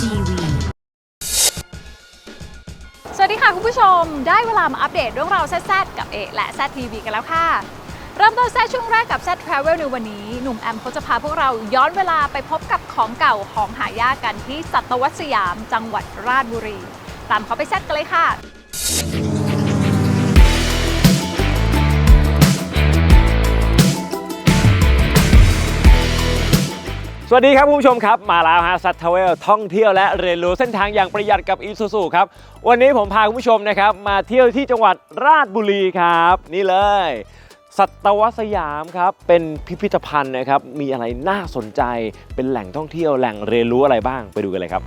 TV สวัสดีค่ะคุณผู้ชม ได้เวลามาอัปเดตเรื่องราวแซ่ดๆกับเอและแซดทีวีกันแล้วค่ะ เริ่มต้นแซ่ดช่วงแรกกับแซดทราเวลในวันนี้ หนุ่มแอมเขาจะพาพวกเราย้อนเวลาไปพบกับของเก่าของหายากกันที่สัตวัสยาม จังหวัดราชบุรี ตามเขาไปแซดกันเลยค่ะ สวัสดีครับคุณผู้ชมครับมาแล้วฮะซัตเทเวลท่องเที่ยวและเรียนรู้เส้นทางอย่างประหยัดกับอีซูซูครับวันนี้ผมพาคุณผู้ชมนะครับมาเที่ยวที่จังหวัดราชบุรีครับ นี่เลย สัตวสยามครับเป็นพิพิธภัณฑ์นะครับมีอะไรน่าสนใจเป็นแหล่งท่องเที่ยวแหล่งเรียนรู้อะไรบ้างไปดูกันเลยครับ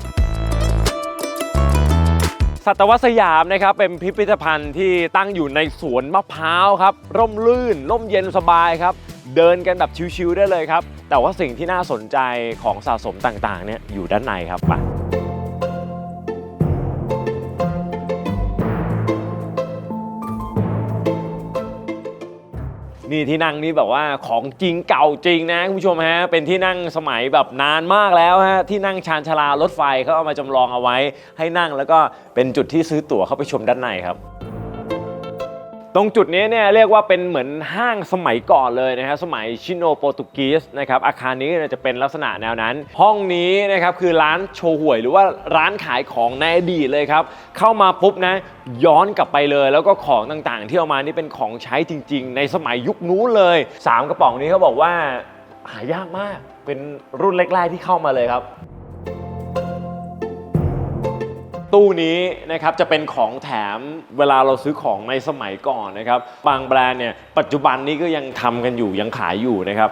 สัตวสยามนะครับเป็นพิพิธภัณฑ์ที่ตั้งอยู่ในสวนมะพร้าวครับร่มรื่น ร่มเย็นสบายครับ เดินกันแบบชิวๆได้เลยครับ แต่ว่าสิ่งที่น่าสนใจของสะสมต่างๆเนี่ยอยู่ด้านในครับไปนี่ที่นั่งนี่แบบว่าของจริงเก่าจริงนะคุณผู้ชมฮะเป็นที่นั่งสมัยแบบนานมากแล้วฮะที่นั่งชานชาลารถไฟเขาเอามาจำลองเอาไว้ ให้นั่งแล้วก็เป็นจุดที่ซื้อตั๋วเข้าไปชมด้านในครับ ตรงจุดนี้เนี่ยเรียกว่าเป็นเหมือนห้างสมัยก่อนเลยนะฮะสมัยชิโนโปรตุกีสนะครับอาคารนี้จะเป็นลักษณะแนวนั้น ห้องนี้นะครับคือร้านโชว์หวย หรือว่าร้านขายของในอดีตเลยครับ เข้ามาปุ๊บนะย้อนกลับไปเลย แล้วก็ของต่างๆ ที่เอามานี่เป็นของใช้จริง ๆ ในสมัยยุคนู้นเลยสามกระป๋องนี้เขาบอกว่าหายากมากเป็นรุ่นแรกๆที่เข้ามาเลยครับ ตู้นี้นะครับจะเป็นของแถมเวลาเราซื้อของในสมัยก่อนนะครับบางแบรนด์เนี่ยปัจจุบันนี้ก็ยังทำกันอยู่ยังขายอยู่นะครับ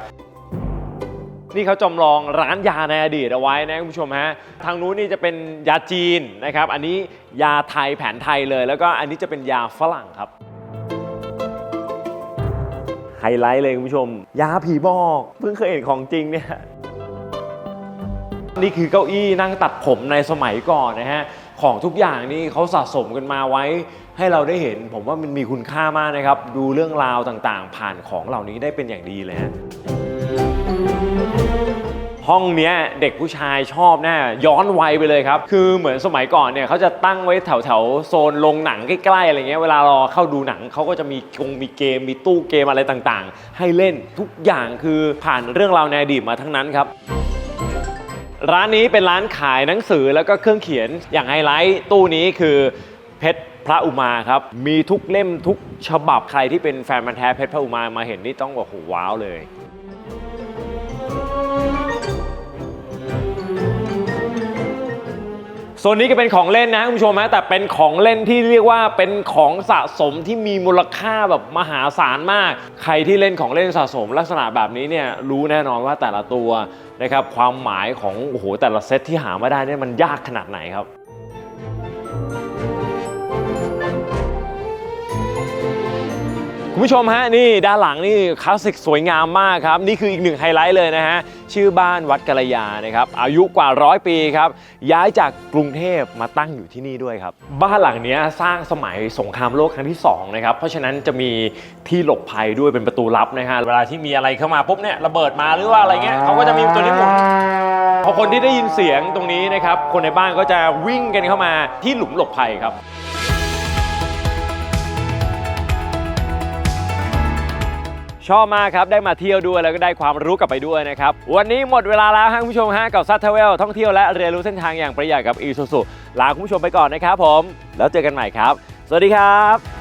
นี่เขาจำลองร้านยาในอดีตเอาไว้นะคุณผู้ชมฮะทางนู้นนี่จะเป็นยาจีนนะครับ อันนี้ยาไทยแผนไทยเลย แล้วก็อันนี้จะเป็นยาฝรั่งครับไฮไลท์เลยคุณผู้ชม ยาผีบอกเพิ่งเคยเห็นของจริงเนี่ยนี่คือเก้าอี้นั่งตัดผมในสมัยก่อนนะฮะ ของทุกอย่างนี่เขาสะสมกันมาไว้ ให้เราได้เห็น ผมว่ามันมีคุณค่ามากนะครับ ดูเรื่องราวต่างๆ ผ่านของเหล่านี้ได้เป็นอย่างดีเลยฮะห้องเนี้ยเด็กผู้ชายชอบแน่ย้อนวัยไปเลยครับ คือเหมือนสมัยก่อนเนี่ยเขาจะตั้งไว้แถวแถวๆโซนโรงหนังใกล้ๆอะไรเงี้ยเวลาราเข้าดูหนังเขาก็จะมีกงมีเกมมีตู้เกมอะไรต่างๆ ให้เล่นทุกอย่างคือผ่านเรื่องราวในอดีตมาทั้งนั้นครับ ร้านนี้เป็นร้านขายหนังสือแล้วก็เครื่องเขียนอย่างไฮไลท์ตู้นี้คือเพชรพระอุมาครับ มีทุกเล่มทุกฉบับใครที่เป็นแฟนมันธุ์แท้เพชรพระอุมามาเห็นนี่ต้องบอกโหว้าวเลย โซนนี้ก็เป็นของเล่นนะคุณผู้ชมนะแต่เป็นของเล่นที่เรียกว่าเป็นของสะสมที่มีมูลค่าแบบมหาศาลมาก ใครที่เล่นของเล่นสะสมลักษณะแบบนี้เนี่ยรู้แน่นอนว่าแต่ละตัวนะครับความหมายของโอ้โหแต่ละเซตที่หามาได้เนี่ยมันยากขนาดไหนครับ คุณผู้ชมฮะนี่ด้านหลังนี่คลาสสิกสวยงามมากครับ นี่คืออีกหนึ่งไฮไลท์เลยนะฮะ ชื่อบ้านวัดกระยานะครับอายุกว่าร้อยปีครับย้ายจากกรุงเทพมาตั้งอยู่ที่นี่ด้วยครับ บ้านหลังเนี้ยสร้างสมัยสงครามโลกครั้งที่2นะครับเพราะฉะนั้นจะมีที่หลบภัยด้วยเป็นประตูลับนะฮะเวลาที่มีอะไรเข้ามาปุ๊บเนี่ยระเบิดมาหรือว่าอะไรเงี้ยเขาก็จะมีตัวนี้หมุนพอคนที่ได้ยินเสียงตรงนี้นะครับคนในบ้านก็จะวิ่งกันเข้ามาที่หลุมหลบภัยครับ ชอบมากครับ ได้มาเที่ยวด้วยแล้วก็ได้ความรู้กลับไปด้วยนะครับ วันนี้หมดเวลาแล้วฮะคุณผู้ชมฮะกับซัตเทเวลท่องเที่ยวและเรียนรู้เส้นทางอย่างประหยัดกับอีซูซูลาคุณผู้ชมไปก่อนนะครับผม แล้วเจอกันใหม่ครับ สวัสดีครับ